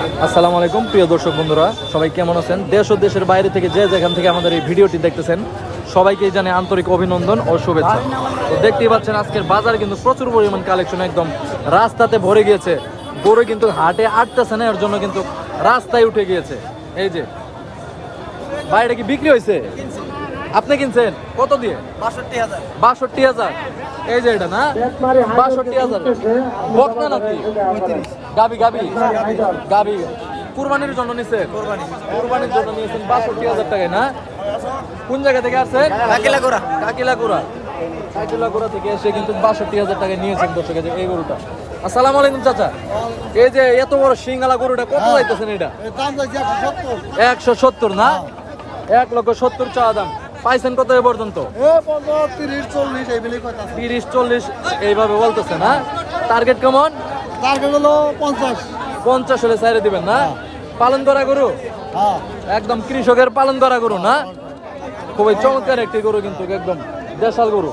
আসসালামু আলাইকুম, প্রিয় দর্শক বন্ধুরা। সবাই কেমন আছেন? দেশ ও দেশের বাইরে থেকে যে যেখান থেকে আমাদের এই ভিডিওটি দেখতেছেন সবাইকে জানে আন্তরিক অভিনন্দন ও শুভেচ্ছা। তো দেখতেই পাচ্ছেন আজকের বাজার কিন্তু প্রচুর পরিমাণ কালেকশন একদম রাস্তাতে ভরে গিয়েছে। গরু কিন্তু হাটে আটতেছে না, এর জন্য কিন্তু রাস্তায় উঠে গিয়েছে। এই যে, বাইরে কি বিক্রি হয়েছে? আপনি কিনছেন? কত দিয়ে? বাষট্টি হাজার। বাষট্টি হাজার। এই যে এটা না? বাষট্টি হাজার। বকনা নাকি? গাবি গাবি? গাবি। কুরবানির জন্য নিছেন? কুরবানির জন্য নিয়েছেন বাষট্টি হাজার টাকায় না? কোন জায়গা থেকে আসছেন? থেকে এসে কিন্তু বাষট্টি হাজার টাকায় নিয়েছেন দর্শক এই গরুটা। আসসালামু আলাইকুম চাচা। এই যে এত বড় সিঙ্গালা গরুটা কত যাইতেছেন এটা? একশো সত্তর। একশো সত্তর না? এক লক্ষ সত্তর চাওয়া দাম। পাইছেন কত এ পর্যন্ত? তিরিশ চল্লিশ কথা এইভাবে বলতেছে না? টার্গেট কেমন? টার্গেট হলো পঞ্চাশ। পঞ্চাশ হলে সাইরে দিবেন না? পালন করা গরু? হ্যাঁ। একদম কৃষকের পালন করা গরু না? খুবই চমৎকার একটি গরু কিন্তু একদম দেশাল গরু।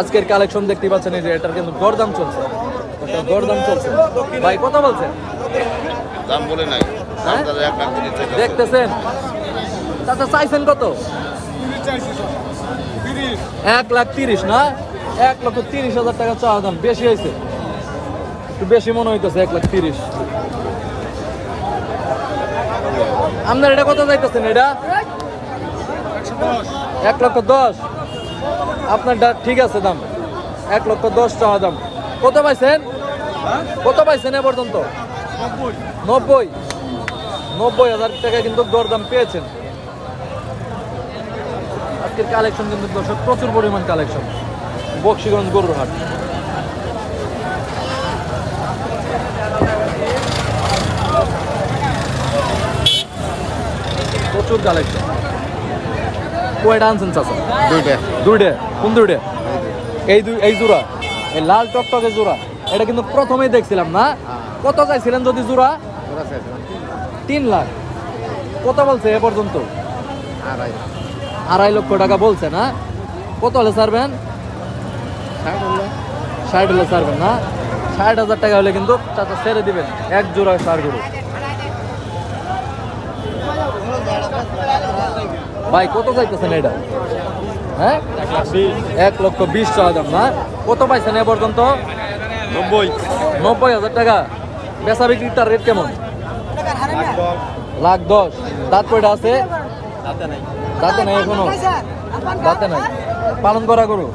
আজকের কালেকশন দেখতে পাচ্ছেন এই যে এটার কিন্তু গরদাম চলছে। গরদাম চলছে। ভাই কত বলছেন? দাম বলে নাই। টাকা দেখতেছেন? চাচা চাইছেন কত? এক লাখ তিরিশ না? এক লক্ষ তিরিশ হাজার টাকা চাওয়া দাম বেশি হয়েছে। একটু বেশি মনে হইতেছে এক লাখ তিরিশ। আপনার এটা কত যাইতেছেন এটা? এক লক্ষ দশ। আপনারটা ঠিক আছে দাম। এক লক্ষ দশ চাওয়া দাম। কত পাইছেন? কত পাইছেন এ পর্যন্ত? নব্বই। নব্বই হাজার টাকা কিন্তু দরদাম পেয়েছেন। আজকের কালেকশন কিন্তু দর্শক প্রচুর পরিমাণ কালেকশন বক্সিগঞ্জ গরুর হাট প্রচুর কালেকশন কয়টা আনছেন চাচা? দুইটা। দুইটা? কোন দুইটা? এই দুই এই জোড়া। এই লাল টকটকে জোড়া। এটা কিন্তু প্রথমেই দেখছিলাম না? কত চাইছিলেন যদি জোড়া? তিন লাখ। কত বলছে এ পর্যন্ত? আড়াই আড়াই লক্ষ টাকা বলছে না? কত হলে ছাড়বেন? ষাট হলে। ছাড়বেন না? ষাট হাজার টাকা হলে কিন্তু চাচা ছেড়ে দিবেন এক জোড়া সার গরু। ভাই কত চাইতেছেন এটা? হ্যাঁ? এক লক্ষ বিশ টাকা দাম না? কত পাইছেন এ পর্যন্ত? নব্বই। নব্বই হাজার টাকা। বেচা বিক্রির তার রেট কেমন? লাখ দশ। দাঁত কয়টা আছে? দাঁতে নাই এখনও দাঁতে নাই পালন করা গরু